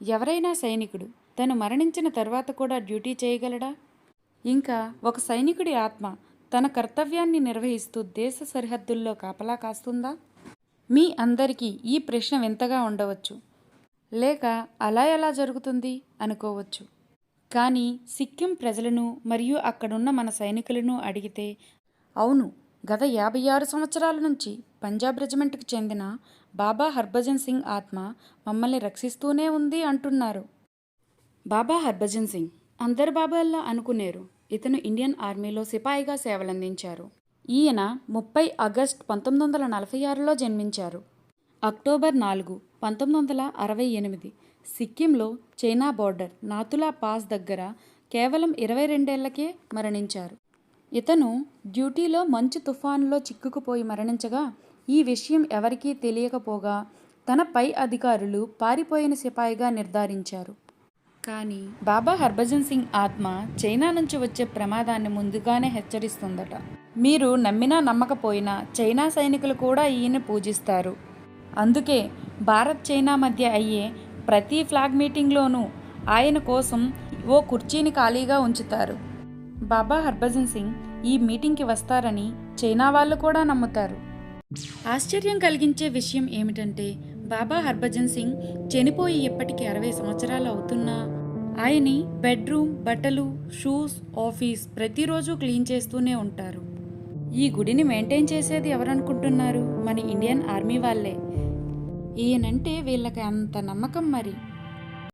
ఎవరైనా సైనికుడు తను మరణించిన తర్వాత కూడా డ్యూటీ చేయగలడా? ఇంకా ఒక సైనికుడి ఆత్మ తన కర్తవ్యాన్ని నిర్వహిస్తూ దేశ సరిహద్దుల్లో కాపలా కాస్తుందా? మీ అందరికీ ఈ ప్రశ్న వింతగా ఉండవచ్చు. లేక అలా ఎలా జరుగుతుంది? అనుకోవచ్చు. కానీ సిక్కిం ప్రజలను మరియు అక్కడున్న మన సైనికులను అడిగితే అవును గత యాభై ఆరు సంవత్సరాల నుంచి పంజాబ్ రెజిమెంట్కి చెందిన బాబా హర్భజన్ సింగ్ ఆత్మ మమ్మల్ని రక్షిస్తూనే ఉంది అంటున్నారు. బాబా హర్భజన్ సింగ్ అందరు బాబాల్లా అనుకునేరు. ఇతను ఇండియన్ ఆర్మీలో సిపాయిగా సేవలందించారు. ఈయన ముప్పై ఆగస్ట్ పంతొమ్మిది వందల నలభై ఆరులో జన్మించారు. అక్టోబర్ నాలుగు పంతొమ్మిది వందల అరవై ఎనిమిది సిక్కింలో చైనా బోర్డర్ నాతులా పాస్ దగ్గర కేవలం ఇరవై రెండేళ్ళకే మరణించారు. ఇతను డ్యూటీలో మంచు తుఫానులో చిక్కుకుపోయి మరణించగా ఈ విషయం ఎవరికీ తెలియకపోగా తన పై అధికారులు పారిపోయిన సిపాయిగా నిర్ధారించారు. కానీ బాబా హర్భజన్ సింగ్ ఆత్మ చైనా నుంచి వచ్చే ప్రమాదాన్ని ముందుగానే హెచ్చరిస్తుందట. మీరు నమ్మినా నమ్మకపోయినా చైనా సైనికులు కూడా ఈయన పూజిస్తారు. అందుకే భారత్ చైనా మధ్య అయ్యే ప్రతి ఫ్లాగ్ మీటింగ్లోనూ ఆయన కోసం ఓ కుర్చీని ఖాళీగా ఉంచుతారు. బాబా హర్భజన్ సింగ్ ఈ మీటింగ్కి వస్తారని చైనా వాళ్ళు కూడా నమ్ముతారు. ఆశ్చర్యం కలిగించే విషయం ఏమిటంటే బాబా హర్భజన్ సింగ్ చనిపోయి ఇప్పటికి అరవై సంవత్సరాలు అవుతున్నా ఆయని బెడ్రూమ్ బట్టలు షూస్ ఆఫీస్ ప్రతిరోజు క్లీన్ చేస్తూనే ఉంటారు. ఈ గుడిని మెయింటైన్ చేసేది ఎవరనుకుంటున్నారు? మన ఇండియన్ ఆర్మీ వాళ్ళే. ఈయనంటే వీళ్ళకి అంత నమ్మకం మరి.